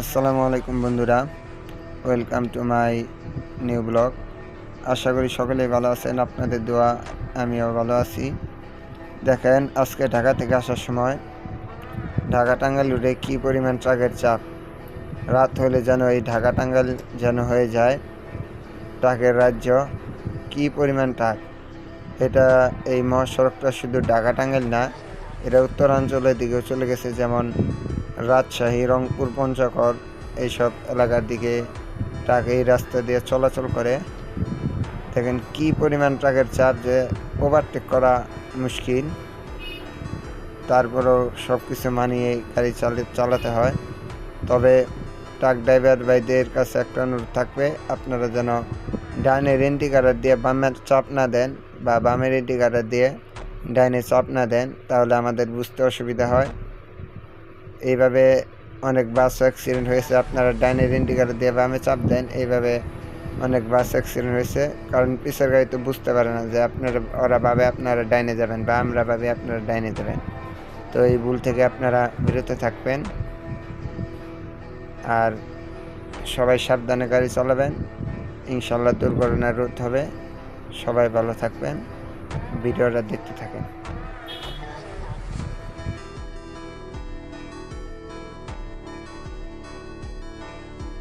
আসসালামু আলাইকুম বন্ধুরা। Welcome to my new blog আশা করি সকলেই ভালো আছেন, আপনাদের দোয়া, আমিও ভালো আছি। দেখেন, আজকে ঢাকা থেকে আসার সময় ঢাকা টাঙ্গাল রুটে কী পরিমাণ ট্রাকের চাপ। রাত হলে যেন এই ঢাকা টাঙ্গাল যেন হয়ে যায়। ট্রাকের রাজ্য কী পরিমাণ ট্রাক? এটা এই মহাসড়কটা শুধু ঢাকা টাঙ্গাইল না, এটা উত্তরাঞ্চলের দিকেও চলে গেছে। যেমন রাজশাহী, রংপুর, পঞ্চগড় এইসব এলাকার দিকে ট্রাক এই রাস্তা দিয়ে চলাচল করে। দেখেন কি পরিমাণ ট্রাকের চাপ যে ওভারটেক করা মুশকিল। তারপরেও সব কিছু মানিয়ে গাড়ি চালে, চালাতে হয়। তবে ট্রাক ড্রাইভার ভাইদের কাছে একটা অনুরোধ থাকবে, আপনারা যেন ডাইনের ইন্ডিকেটার দিয়ে বামের চাপ না দেন বা বামের ইন্ডিকেটার দিয়ে ডাইনে চাপ না দেন, তাহলে আমাদের বুঝতে অসুবিধা হয়। এইভাবে অনেক বাস অ্যাক্সিডেন্ট হয়েছে। আপনারা ডাইনের ইন্ডিকেটার দিয়ে বামে চাপ দেন, এইভাবে অনেক বাস অ্যাক্সিডেন্ট হয়েছে। কারণ পিছের গাড়ি তো বুঝতে পারে না যে আপনারা, ওরা ভাবে আপনারা ডাইনে যাবেন বা আমরা ভাবে আপনারা ডাইনে যাবেন। তো এই ভুল থেকে আপনারা বিরত থাকবেন। আর সবাই সাবধানে গাড়ি চালাবেন। ইনশাল্লাহ দুর্ঘটনা রোধ হবে। সবাই ভালো থাকবেন। ভিডিওটা দেখতে থাকেন।